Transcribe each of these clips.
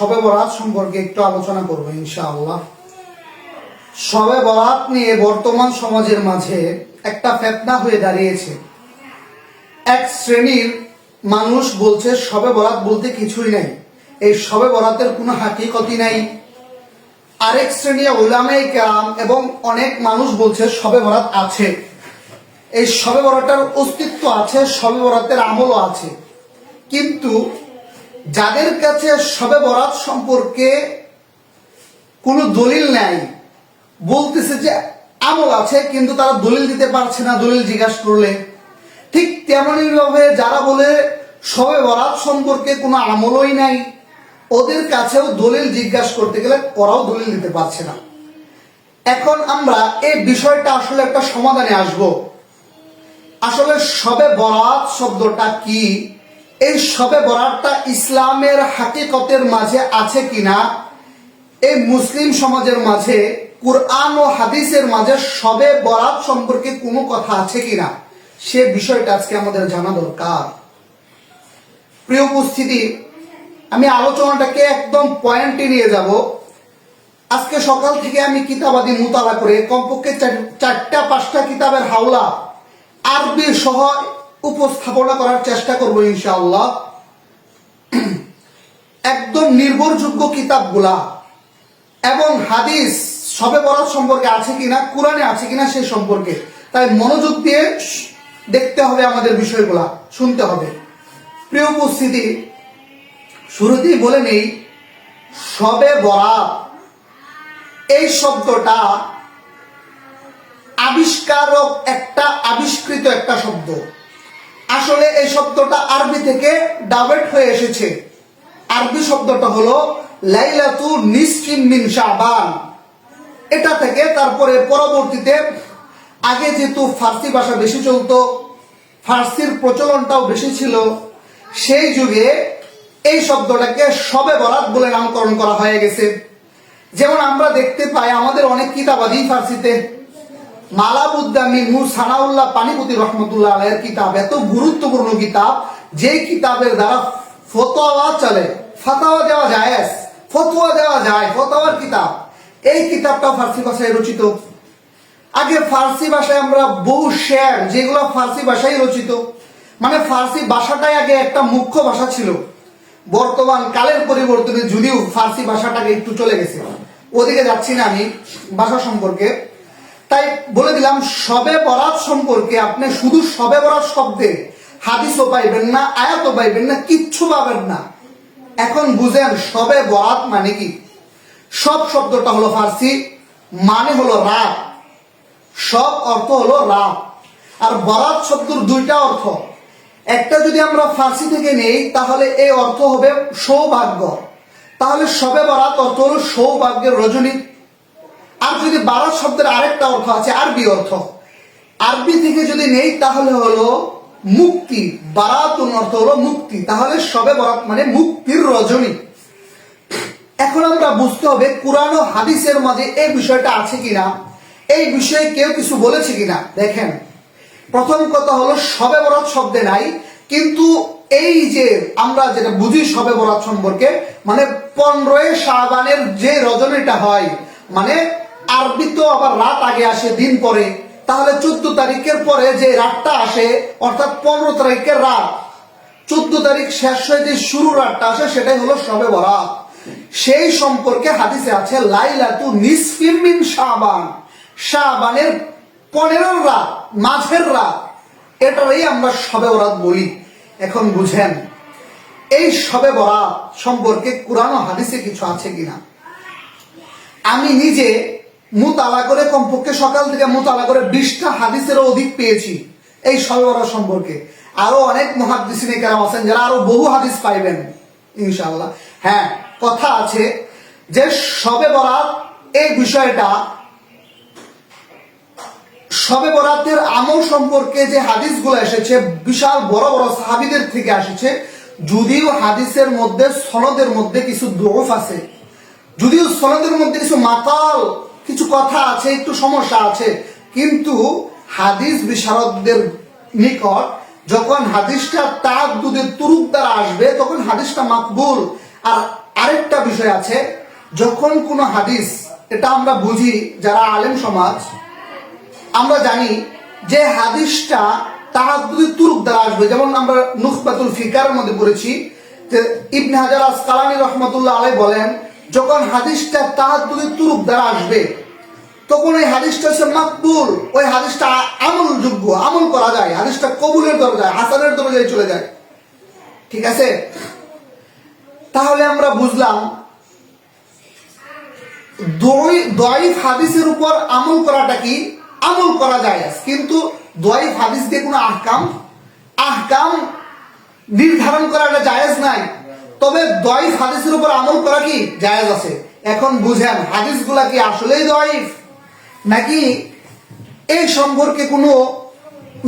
শবে বরাত সম্পর্কে একটু আলোচনা করব, ইনশাআল্লাহ। শবে বরাত নিয়ে বর্তমান সমাজের মাঝে একটা ফেতনা হয়ে দাঁড়িয়েছে। এক শ্রেণির মানুষ বলছে, শবে বরাত বলতে কিছুই নাই। এই শবে বরাতের কোনো হাকিকতি নাই। আরেক শ্রেণি ওলামে কেরাম এবং অনেক মানুষ বলছে, শবে বরাত আছে। এই শবে বরাতের অস্তিত্ব আছে, শবে বরাতের আমলও আছে। কিন্তু যাদের কাছে সবে বরাত সম্পর্কে কোনো দলিল নাই, বলতেছে যে আমল আছে, কিন্তু তারা দলিল দিতে পারছে না, দলিল জিজ্ঞাসা করলে। ঠিক তেমনই ভাবে যারা বলে শবে বরাত সম্পর্কে কোনো আমলই নাই, ওদের কাছেও দলিল জিজ্ঞাসা করতে গেলে ওরাও দলিল দিতে পারছে না। এখন আমরা এই বিষয়টা আসলে একটা সমাধানে আসব। আসলে সবে বরাত শব্দটা কি? এই সবে বরাতটা ইসলামের হাকিকতের মাঝে আছে কিনা? এই মুসলিম সমাজের মাঝে, কোরআন ও হাদিসের মাঝে সবে বরাত সম্পর্কে কোনো কথা আছে কিনা? সে বিষয়টা আজকে আমাদের জানা দরকার। প্রিয় উপস্থিতি, আমি আলোচনাটাকে একদম পয়েন্টে নিয়ে যাব। আজকে সকাল থেকে আমি কিতাবাদি মোতালা করে কমপক্ষে চার- চারটা পাঁচটা কিতাবের হাওলা আরবি সহ উপস্থাপনা করার চেষ্টা করব ইনশাআল্লাহ। একদম নির্ভরযোগ্য কিতাবগুলা এবং হাদিস সবে বরাত সম্পর্কে আছে কিনা, কোরআনে আছে কিনা সে সম্পর্কে। তাই মনোযোগ দিয়ে দেখতে হবে আমাদের বিষয়গুলা, শুনতে হবে। প্রিয় উপস্থিতি, শুরুতেই বলে নেই, সবে বরাত, এই শব্দটা আবিষ্কারক একটা, আবিষ্কৃত একটা শব্দ। আসলে এই শব্দটা আরবি থেকে ডাবেট হয়ে এসেছে। আরবি শব্দটা হলো লাইলাতু নিসফিন মিন শাবান। এটা থেকে তারপরে পরবর্তীতে আগে যেহেতু ফার্সি ভাষা বেশি চলতো, ফার্সির প্রচলনটাও বেশি ছিল, সেই যুগে এই শব্দটাকে সবে বরাত বলে নামকরণ করা হয়ে গেছে। যেমন আমরা দেখতে পাই, আমাদের অনেক কিতাবাদি ফার্সিতে। মালাবুদ্দামি নূর সানাউল্লাহ পানিপতি রহমতুল্লাহ আলের কিতাব, এত গুরুত্বপূর্ণ কিতাব যে কিতাবের দ্বারা ফতোয়া চলে। ফতোয়া দেওয়া যায় ফতোয়া দেওয়া যায়, ফতোয়ার কিতাব। এই কিতাবটা ফার্সি ভাষায় রচিত। আগে ফার্সি ভাষায় আমরা বহু শেয়ার যেগুলো ফার্সি ভাষায় রচিত। মানে ফার্সি ভাষাটাই আগে একটা মুখ্য ভাষা ছিল। বর্তমান কালের পরিবর্তনে যদিও ফার্সি ভাষাটাকে একটু চলে গেছে। ওদিকে যাচ্ছি না আমি ভাষা সম্পর্কে। তাই বলে দিলাম সবে বরাত সম্পর্কে আপনি শুধু সবে বরাত শব্দে হাদিসও পাইবেন না, আয়াতও পাইবেন না, কিচ্ছু পাবেন না। এখন বুঝেন সবে বরাত মানে কি? সব শব্দটা হলো ফার্সি মানে হলো রাত। সব অর্থ হলো রাত। আর বরাত শব্দর দুইটা অর্থ। একটা যদি আমরা ফার্সি থেকে নেই, তাহলে এই অর্থ হবে সৌভাগ্য। তাহলে সবে বরাত অর্থ হলো সৌভাগ্যের রজনী। আর যদি বারাত শব্দের আরেকটা অর্থ আছে, আরবি অর্থ। আরবি থেকে যদি নেই, তাহলে হলো মুক্তি। বারাতুন অর্থ হলো মুক্তি। তাহলে সবে বরাত মানে মুক্তির রজনী। এখন আমরা বুঝতে হবে, কোরআন ও হাদিসের মাঝে এই বিষয়টা আছে কিনা, এই বিষয়ে কেউ কিছু বলেছে কিনা। দেখেন, প্রথম কথা হলো সবে বরাত শব্দে নাই, কিন্তু এই যে আমরা যেটা বুঝি সবে বরাত সম্পর্কে মানে পনেরোই শাহবানের যে রজনীটা হয় মানে আরবি তো আবার রাত আগে আসে, দিন পরে। তাহলে চোদ্দ তারিখের পরে যে রাতটা আসে, অর্থাৎ পনেরো তারিখের রাত, চোদ্দ তারিখ শেষ হয়ে যে শুরু রাতটা আসে, সেটাই হলো সবে বরাত। সেই সম্পর্কে হাদিসে আছে, লাইলাতু নিসফির মিন শাবান। শাবানের পনেরো রাত, মাঝের রাত। এটাই আমরা সবে বরাত বলি। এখন বুঝেন, এই সবে বরাত সম্পর্কে কোরআন হাদিসে কিছু আছে কিনা? আমি নিজে মুতালা করে কমপক্ষে সকাল থেকে মুতালা করে বিশটা হাদিসেরও অধিক পেয়েছি এই সবেবরা সম্পর্কে। আরও অনেক মহাদিসিনে কেরাম আছেন যারা আরও বহু হাদিস পাইবেন, ইনশাআল্লাহ। হ্যাঁ কথা আছে যে সবে বরাত এই বিষয়টা, সবে বরাতের আমল সম্পর্কে যে হাদিসগুলো এসেছে, বিশাল বড় বড় সাহাবিদের থেকে এসেছে যদিও হাদিসের মধ্যে, সনদের মধ্যে কিছু দোষ আছে। যদিও সনদের মধ্যে কিছু মাতাল কিছু কথা আছে, একটু সমস্যা আছে। কিন্তু হাদিস বিশারদদের নিকট যখন হাদিসটা তার দুধের তুরুক দ্বারা আসবে, তখন হাদিসটা মাকবুল। আর আরেকটা বিষয় আছে, যখন কোনো হাদিস, এটা আমরা বুঝি, যারা আলেম সমাজ, আমরা জানি যে হাদিসটা তাহাদুদি তুরুক দ্বারা আসবে। যেমন আমরা নুখবাতুল ফিকারের মধ্যে পড়েছি, যে ইবনে হাজার আসকালানি রহমতুল্লাহ আলাই বলেন যখন হাদিসটা তাহাদুদি তুরুক দ্বারা আসবে, তখন ওই হাদিসটা হচ্ছে মাকবুল। ওই হাদিসটা আমলযোগ্য, আমল করা যায়। হাদিসটা কবুলের দরজায়, হাসানের দরজায় চলে যায়। ঠিক আছে? তাহলে আমরা বুঝলাম দয়ফ হাদিসের উপর আমল করাটা কি? আমল করা যায়। কিন্তু দয়ফ হাদিস দিয়ে কোনো আহকাম? আহকাম নির্ধারণ করাটা জায়েজ নাই। তবে দয়ফ হাদিসের উপর আমল করা কি জায়েজ আছে? এখন বুঝেন, হাদিসগুলা কি আসলেই দয়ফ? নাকি এই সম্পর্কে কোনো,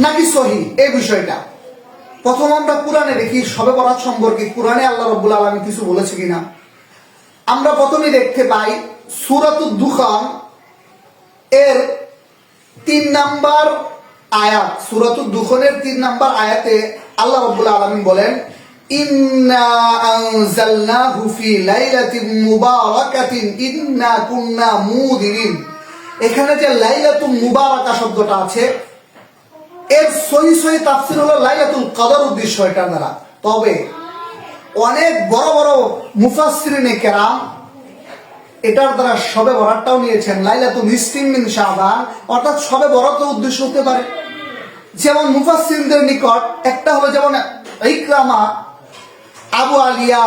নাকি সহি? এই বিষয়টা। প্রথম আমরা কোরআনে দেখি, সবে বরাত সম্পর্কে কোরআনে আল্লাহ রব্বুল আলমী কিছু বলেছে কিনা। আমরা প্রথমে দেখতে পাই, সুরাতুদ দুখান এর তিন নাম্বার আয়াত। সুরাতুদ দুখনের তিন নাম্বার আয়াতে আল্লাহ রব্বুল আলমিন বলেন ইন্না আনজালনাহু ফি লাইলাতিন ইন্না কুন্না মুদিরিন। এখানে যে লাইলাতুল মুবারাকা শব্দটা আছে, এর সহি সহি তাফসির হলো লাইলাতুল কদর উদ্দেশ্য এটার দ্বারা। তবে অনেক বড় বড় মুফাসসিরিনে কেরাম এটার দ্বারা সবে বরাতটাও নিয়েছেন লাইলাতুল নিসফিন মিন অর্থাৎ সবে বরাতও উদ্দেশ্য হতে পারে। যেমন মুফাসসিরদের নিকট একটা হলো যেমন ইকরামা আবু আলিয়া,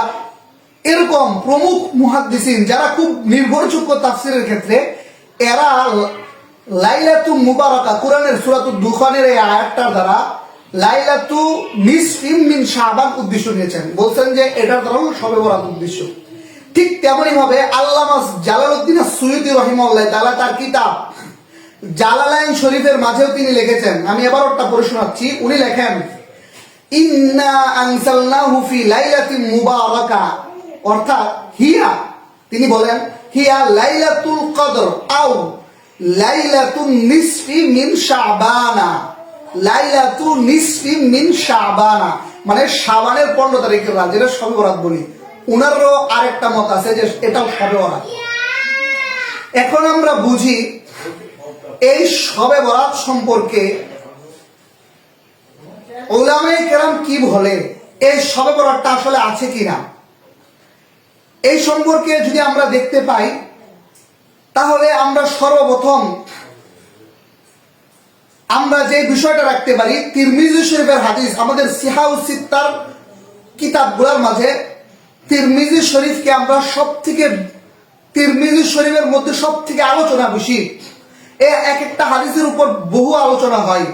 এরকম প্রমুখ মুহাদ্দিসিন যারা খুব নির্ভরযোগ্য তাফসিরের ক্ষেত্রে, এরা লাইলাতু মুবারাকা, কোরআনের সূরাতু দুখানের এই আয়াতটার দ্বারা লাইলাতু নিসফিন মিন শাবান উদ্দেশ্য নিয়েছেন। বলছেন যে এটার দ্বারা হলো সবে বরাত উদ্দেশ্য। ঠিক তেমনই ভাবে আল্লামা জালালউদ্দিন সুয়ুতি রহিমাল্লাহ তাআলা তার কিতাব জালালাইন শরীফের মাঝেও তিনি লিখেছেন। আমি এবার ওটা পড়ে শোনাচ্ছি। উনি লেখেন অর্থাৎ হিয়া, তিনি বলেন, হিয়া কদর মিন শাবানা। মিন শাবানা মানে শাবানের পনেরো তারিখের রাত, যেটা সবে বরাত বলি। উনারও আরেকটা মত আছে যে এটাও সবে বরাত এখন আমরা বুঝি, এই সবে বরাত সম্পর্কে ওলামাই কেরাম কি বলে? এই সবে বরাতটা আসলে আছে এই সম্পর্কে যদি আমরা দেখতে পাই, তাহলে আমরা সর্বপ্রথম আমরা যে বিষয়টা রাখতে পারি শরীফের হাদিস, আমাদের কিতাবগুলোর মাঝে তিরমিজি শরীফকে আমরা সব থেকে শরীফের মধ্যে সব থেকে আলোচনা বেশি। এক একটা হাদিসের উপর বহু আলোচনা হয়।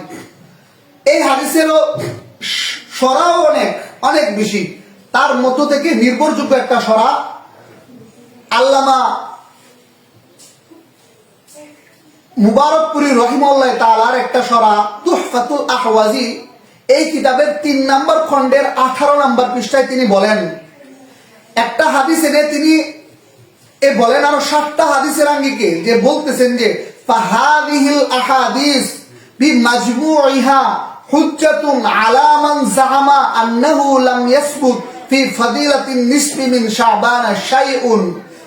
এই হাদিসেরও সরাও অনেক অনেক বেশি। তার মধ্য থেকে নির্ভরযোগ্য একটা সরা আল্লামা মুবারকপুরি রহিমউল্লাহ তালার একটা সরা তুহফাতুল আহওয়াজি। এই কিতাবের তিন নম্বর খণ্ডের আঠারো নম্বর পৃষ্ঠায় তিনি বলেন, একটা হাদিস এনে তিনি এ বলেন আরও সাতটা হাদিসের আঙ্গিকে যে বলতেছেন যে, ফাহাদিহিল আহাদিস বি মাজমুইহা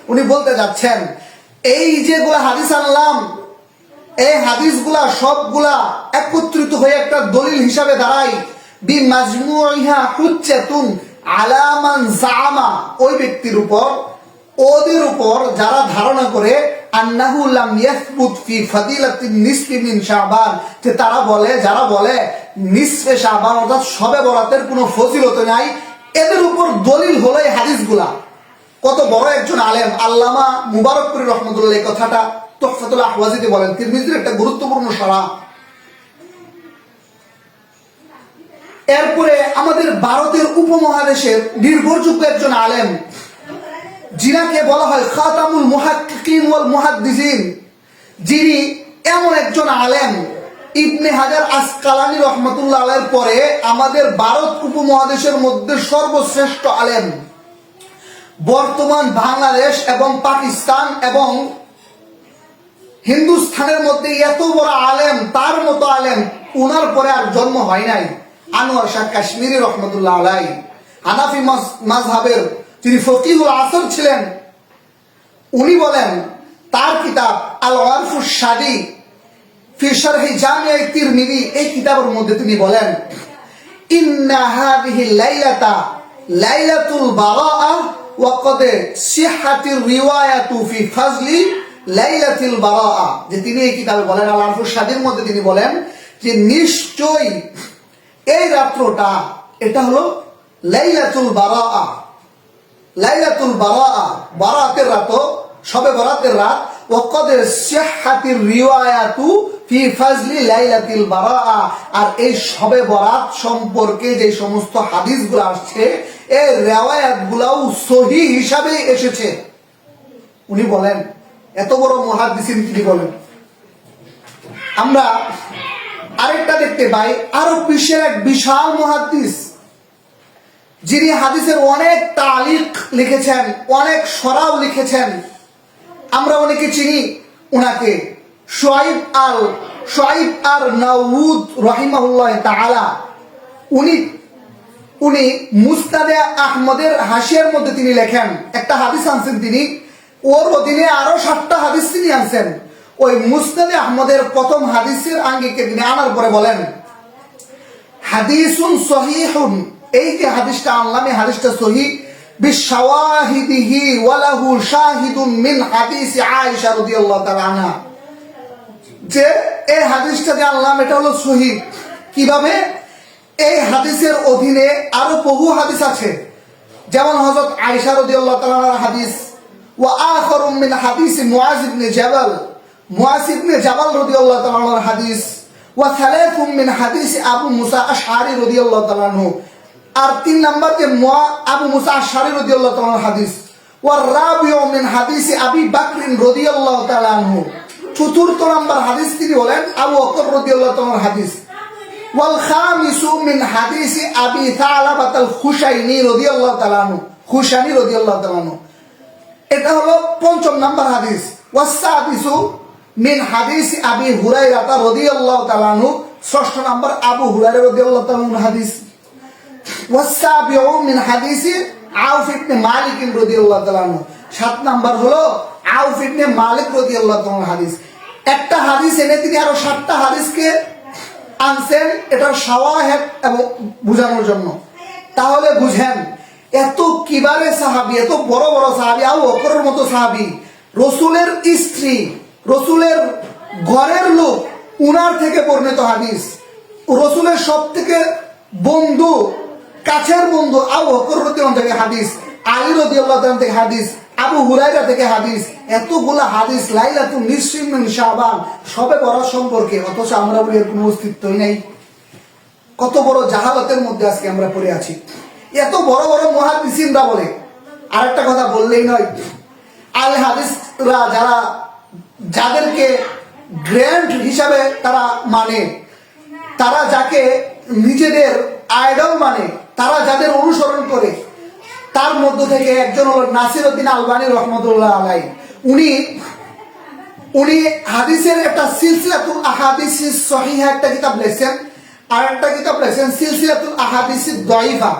উনি বলতে যাচ্ছেন, এই যেগুলা হাদিস আনলাম, এই সবগুলা একত্রিত হয়ে একটা দলিল হিসাবে দাঁড়ায়। ওই ব্যক্তির উপর, ওদের উপর যারা ধারণা করে, আন্নাহু ইয়াসবুত ফি ফাদিলাতিন নিসফি মিন শাবান। তারা বলে, যারা বলে নিসফে শাবান অর্থাৎ সবে বরাতের কোনো ফজিলত নাই। এদের উপর দলিল হলো এই হাদিসগুলা। কত বড় একজন আলেম, আল্লামা মুবারকপুরি রহমতুল্লাহ এই কথাটা বলেন। তিরমিজির একটা গুরুত্বপূর্ণ সরা। এরপরে আমাদের ভারতের উপমহাদেশের নির্ভরযোগ্য একজন আলেম বলা হয় খাতামুল মুহাক্কিকিন ওয়াল মুহাদ্দিসিন, যিনি এমন একজন আলেম ইবনে হাজার আসকালানি রহমতুল্লাহ আলের পরে আমাদের ভারত উপমহাদেশের মধ্যে সর্বশ্রেষ্ঠ আলেম। বর্তমান বাংলাদেশ এবং পাকিস্তান এবং হিন্দুস্থানের মধ্যে এত বড় আলেম, তার মতো আলেম উনার পরে আর জন্ম হয় নাই। আনোয়ার শাহ কাশ্মীরি রহমতুল্লাহ আলাই হানাফি মাযহাবের তিনি ফকিহুল আসর ছিলেন। উনি বলেন, তার কিতাব আল ওয়ারফুস সাদি এই মধ্যে তিনি বলেন লাইলাতুল ওয়া যে তিনি এই বলেন যে এই রাত্রটা, এটা হলো লাইলাতুল বারাআ। লাইলাতুল বারাআ, বারাতের রাত, সবে বরাতের রাত ওয়াকাদের সিহাতির রিওয়ায়াতু ফি ফাজলি লাইলাতিল বারাআ। আর এই সবে বরাত সম্পর্কে যে সমস্ত হাদিসগুলো আসছে এই রিওয়ায়াতগুলোও সহি হিসাবে এসেছে। উনি বলেন, এত বড় মুহাদ্দিসিন তিনি বলেন। আমরা আরেকটা দেখতে পাই, আরও বিশ্বের এক বিশাল মুহাদ্দিস, যিনি হাদিসের অনেক তালিক লিখেছেন, অনেক সরাও লিখেছেন। আমরা অনেকে চিনি উনাকে। সোয়াইব আল সোয়াইব আর নাউদ রহিমাহুল্লাহ তাআলা, উনি উনি মুস্তাদে আহমদের হাসিয়ার মধ্যে তিনি লেখেন, একটা হাদিস আনছেন তিনি, ওর অধীনে আরও সাতটা হাদিস তিনি আনছেন। ওই মুস্তাদে আহমদের প্রথম হাদিসের আঙ্গিকে তিনি আনার পরে বলেন, হাদিসুন সহিহুন এই যে হাদিসটা আনলাম হাদিসটা সহি, বিশাওয়াহিদিহি ওয়ালাহু শাহিদুন মিন হাদিস আয়েশা রাদিয়াল্লাহু তাআলা আনহা যে এই হাদিসটা যে আনলাম এটা হলো সহি। কীভাবে? এই হাদিসের অধীনে আরও বহু হাদিস আছে। যেমন রাদিয়াল্লাহু তাআলার হাদিস মিন হাদিস জাবাল। তাআলার হাদিস, ওয়া মিন হাদিস আবু মুসা আশআরি রাদিয়াল্লাহু আর তিন নাম্বার যে মুআ আবু মুসা আশআরি রাদিয়াল্লাহু হাদিস, ওয়া রাবিউ হাদিস আবি বকর রাদিয়াল্লাহু তাআলা আনহু। চতুর্থ নাম্বার হাদিস তিনি বলেন, আবু বকর রাদিয়াল্লাহু তাআলার হাদিস। ওয়াল খামিসু মিন হাদিস আবি রাদিয়াল্লাহু তাআলা আনহু। খুশানি রাদিয়াল্লাহু তাআলা আনহু। এটা হলো পঞ্চম নাম্বার হাদিস। ওয়াসাদিসু মিন হাদিস আবি হুরাইরা রাদিয়াল্লাহু তাআলা আনহু। ষষ্ঠ নাম্বার আবু হুরাইরা রাদিয়াল্লাহু তাআলা আনহু হাদিস। ওয়াসাবিউ মিন হাদিস আউফ ইবনে মালিক রাদিয়াল্লাহু তাআলা আনহু। সাত নাম্বার হলো আউফ ইবনে মালিক রাদিয়াল্লাহু তাআলা হাদিস। একটা হাদিস এনে তিনি আরও সাতটা হাদিসকে আনছেন এটা শাওয়াহেদ এবং বোঝানোর জন্য। তাহলে বুঝেন, এত কিবারে সাহাবি, এত বড় বড় সাহাবি আউ অকরের মতো সাহাবি, রসুলের স্ত্রী, রসুলের ঘরের লোক, উনার থেকে বর্ণিত হাদিস। রসুলের সব থেকে বন্ধু, কাছের বন্ধু বকর রাদিয়াল্লাহু থেকে হাদিস, আলী রাদিয়াল্লাহু তাআলা থেকে হাদিস। আবু হুরাইরা থেকে হাদিস, এতগুলা হাদিস লাইলাতুন নিসফিন মিন শাবান, সবে বরাত সম্পর্কে, অথচ আমরা বলি এর কোনো অস্তিত্বই নাই। কত বড় জাহালতের মধ্যে আজকে আমরা পড়ে আছি। এত বড় বড় মহাদিসিনরা বলে, আরেকটা কথা বললেই নয়, আল হাদিসরা যারা, যাদেরকে গ্র্যান্ড হিসাবে তারা মানে তারা যাকে নিজেদের আইডল মানে তারা যাদের অনুসরণ করে তার মধ্য থেকে একজন হল নাসির উদ্দিন আলবানী রহমতুল্লাহ আলাই। উনি উনি হাদিসের একটা সিলসিলাতুল আহাদিস সহিহা একটা কিতাব লিখছেন, আর একটা কিতাব লিখছেন সিলসিলাতুল আহাদিস দয়ফা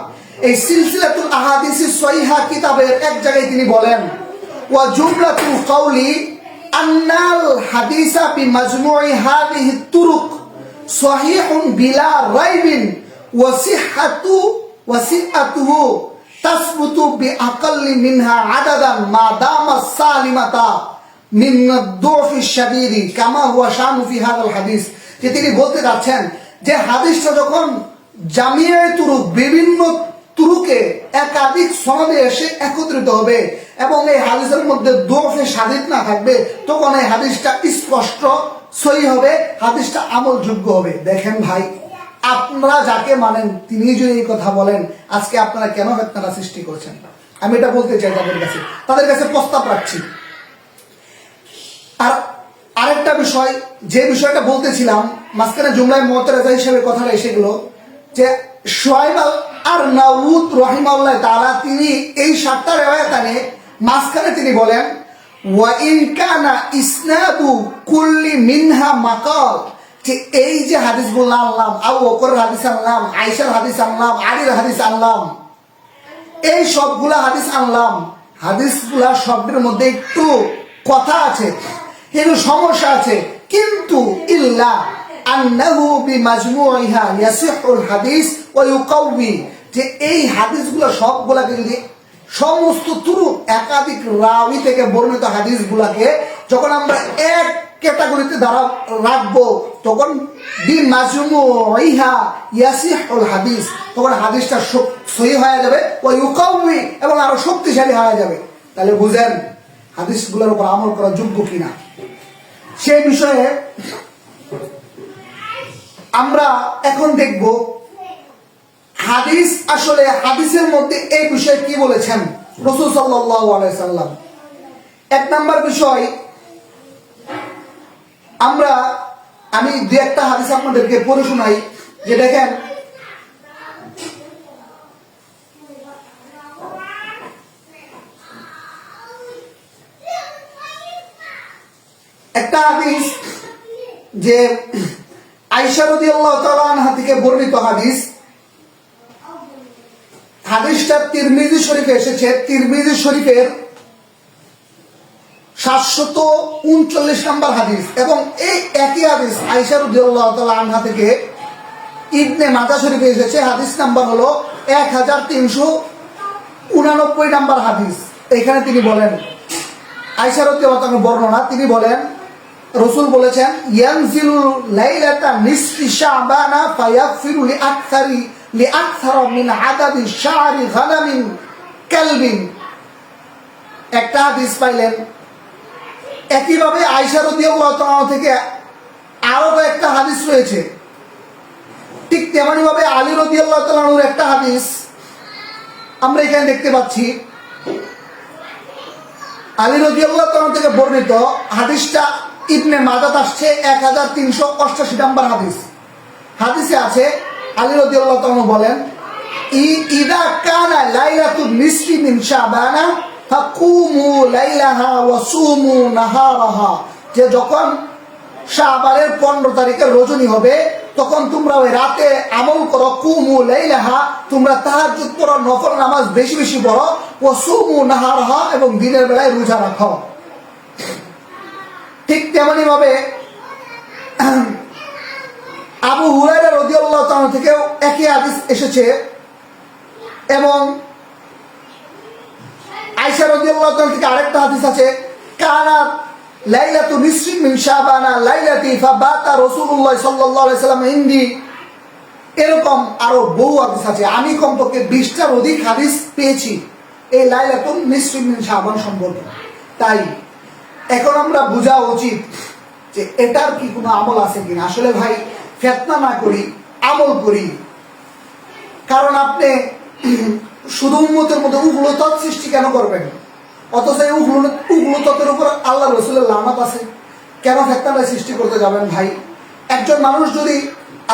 এই সিলসিলাতুল আহাদিস সহিহা কিতাবের এক জায়গায় তিনি বলেন, ওয়া জুমলাতু কাউলি আন্নাল হাদিসা বি মাজমুই হাদিহি তুরুক সহিহুন বিলা রাইবিন ওয়া সিহহাতু, ওয়া সিহহাতুহু বি মিনহা আদাদান মা দামা সালিমাতা মিন কামা হুয়া ফি হাদাল হাদিস। যে তিনি বলতে যাচ্ছেন যে হাদিসটা যখন জামিয়ে তুরুক, বিভিন্ন তুরুকে একাধিক সনদে এসে একত্রিত হবে এবং এই হাদিসের মধ্যে দোফে সাদিত না থাকবে, তখন এই হাদিসটা স্পষ্ট সই হবে, হাদিসটা আমলযোগ্য হবে। দেখেন ভাই আপনারা যাকে মানেন, তিনি যদি এই কথা বলেন, আজকে আপনারা কেন ফেতনাটা সৃষ্টি করছেন? আমি এটা বলতে চাই তাদের কাছে। তাদের কাছে প্রস্তাব রাখছি। আর আরেকটা বিষয়, যে বিষয়টা বলতেছিলাম, মাঝখানে জুমলায় মতরেজা হিসেবে কথাটা এসে গেল, যে সোয়াইব আল- আর নাউদ রহিমাউল্লাহ তাআলা, তিনি এই সাতটা রেওয়ায়াতানে মাঝখানে তিনি বলেন, ওয়া ইন কানা ইসনাদু কুল্লি মিনহা মাকাল। যে এই যে হাদিস বললাম আনলাম আবু বকরের হাদিস আনলাম, আয়েশার হাদিস আনলাম, আলীর হাদিস আনলাম, এই সবগুলা হাদিস আনলাম। হাদিসগুলা শব্দের মধ্যে একটু কথা আছে, একটু সমস্যা আছে, কিন্তু ইল্লা আন্নাহু বিমাজমুইহা ইয়াসিহুল হাদিস ওয়া ইউকাউবি যে এই হাদিসগুলো সবগুলাকে যদি সমস্ত তুরু একাধিক রাবি থেকে বর্ণিত হাদিসগুলাকে, যখন আমরা এক ক্যাটাগরিতে দ্বারা রাখব। তখন বি মাজমুইহা ইয়াসিহুল হাদিস। তখন হাদিসটা সহি হয়ে যাবে, ওয়া ইউকাউবি এবং আরও শক্তিশালী হয়ে যাবে। তাহলে বুঝেন হাদিসগুলোর উপর আমল করা যোগ্য কিনা। সেই বিষয়ে আমরা এখন দেখব হাদিস আসলে হাদিসের মধ্যে এই বিষয়ে কি বলেছেন? রসুল সাল্লাম। এক নাম্বার বিষয় আমরা, আমি দু একটা হাদিস আপনাদেরকে পড়ে শোনাই, যে দেখেন, একটা হাদিস যে আইসা রদি আল্লাহ থেকে বর্ণিত হাদিস। হাদিসটা তিরমিজি শরীফে এসেছে। তিরমিজি শরীফের সাতশত উনচল্লিশ নম্বর হাদিস এবং এই একই হাদিস আইসা রদি আল্লাহ আনহা থেকে ইবনে মাতা শরীফে এসেছে। হাদিস নাম্বার হলো এক হাজার তিনশো উনানব্বই নাম্বার হাদিস। এখানে তিনি বলেন আইসারতি বর্ণনা, তিনি বলেন, রসুল বলেছেন ইয়ানজিলু লাইলাতা নিসফি শাবানা ফায়াগফিরু লিআকসারি, লিআকসারা মিন আদাদি শাআরি গানামিন কালবিন। একটা হাদিস পাইলেন একইভাবে তাআলা থেকে আরও একটা হাদিস রয়েছে। ঠিক তেমনি ভাবে আলী রাদিয়াল্লাহু একটা হাদিস আমরা এখানে দেখতে পাচ্ছি। আলী রদিয়াল্লাহ তাআলা থেকে বর্ণিত হাদিসটা ইবনে মাদাত আসছে এক হাজার তিনশো অষ্টাশি নাম্বার হাদিস। হাদিসে আছে, আলী রদিয়াল্লাহ তাআলা বলেন ইদা কানা লাইলাতু নিসফি মিন শাবানা ফাকুমু লাইলাহা ওয়া সুমু নাহারাহা। যে যখন শাবানের পনেরো তারিখে রজনী হবে, তখন তোমরা ওই রাতে আমল করো, কুমু লাইলাহা, তোমরা তাহাজ্জুদ পড়ো, নফল নামাজ বেশি বেশি পড়ো ও সুমু নাহারহা এবং দিনের বেলায় রোজা রাখো। ঠিক তেমনি ভাবে আবু হুরাইরা রাদিয়াল্লাহু তাআলা থেকেও একই হাদিস এসেছে এবং আয়েশা রাদিয়াল্লাহু থেকে আরেকটা হাদিস আছে, কানা লাইলাতু নিসফি মিন শাবানা লাইলাতি ফাবাতা রাসূলুল্লাহ সাল্লাল্লাহু আলাইহি সাল্লাম ইনদি। এরকম আরও বহু হাদিস আছে। আমি কমপক্ষে বিশটার অধিক হাদিস পেয়েছি এই লাইলাতুন নিসফি মিন শাবান সম্পর্কে। তাই এখন আমরা বোঝা উচিত যে এটার কি কোনো আমল আছে কিনা। আসলে ভাই, ফেতনা না করি, আমল করি। কারণ আপনি শুধু উন্মতের মধ্যে উগ্রতত সৃষ্টি কেন করবেন? অথচ এই উগ্র উগ্রততের উপর আল্লাহ রসুলের লামাত আছে। কেন ফেতনাটা সৃষ্টি করতে যাবেন ভাই? একজন মানুষ যদি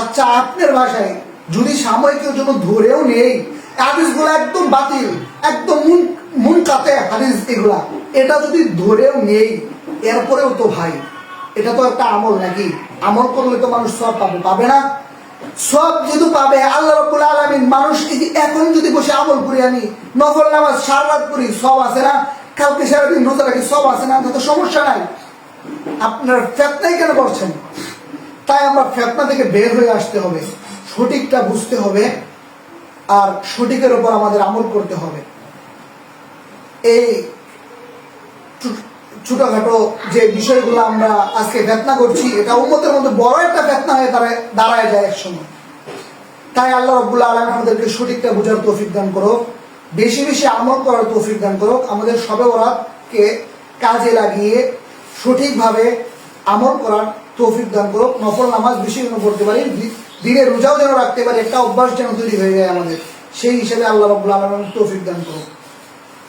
আচ্ছা আপনার ভাষায় যদি সাময়িকের জন্য ধরেও নেই, হাদিসগুলো একদম বাতিল, একদম মুন মুন কাতে হাদিস এগুলা, এটা যদি ধরেও নেই, এরপরেও তো ভাই, এটা তো একটা আমল নাকি? আমল করলে তো মানুষ সব পাবে পাবে না? সব যেহেতু পাবে, আল্লাহ রব্বুল আলমিন মানুষ এখন যদি বসে আমল করি আমি, নফল নামাজ সারা করি, সব আছে না? কালকে সারাদিন রোজা রাখি, সব আছে না? তো সমস্যা নাই। আপনার ফেতনাই কেন করছেন তাই আমরা ফেতনা থেকে বের হয়ে আসতে হবে, সঠিকটা বুঝতে হবে, আর সঠিকের উপর আমাদের আমল করতে হবে। এই ছোটখাটো যে বিষয়গুলো আমরা আজকে ফেতনা করছি, এটা উন্মতের মধ্যে বড় একটা ফেতনা হয়ে দাঁড়ায় দাঁড়ায় যায় এক সময় তাই আল্লাহ রব্বুল্লাহ আলম আমাদেরকে সঠিকটা বোঝার তৌফিক দান করো বেশি বেশি আমল করার তৌফিক দান করো আমাদের সবে ওরাতকে কাজে লাগিয়ে সঠিকভাবে আমল করার তৌফিক দান করো নফল নামাজ বেশি যেন পড়তে পারি দিনে রোজাও যেন রাখতে পারি, একটা অভ্যাস যেন তৈরি হয়ে যায় আমাদের, সেই হিসেবে আল্লাহ রব্বুল্লাহ আলম তৌফিক দান করো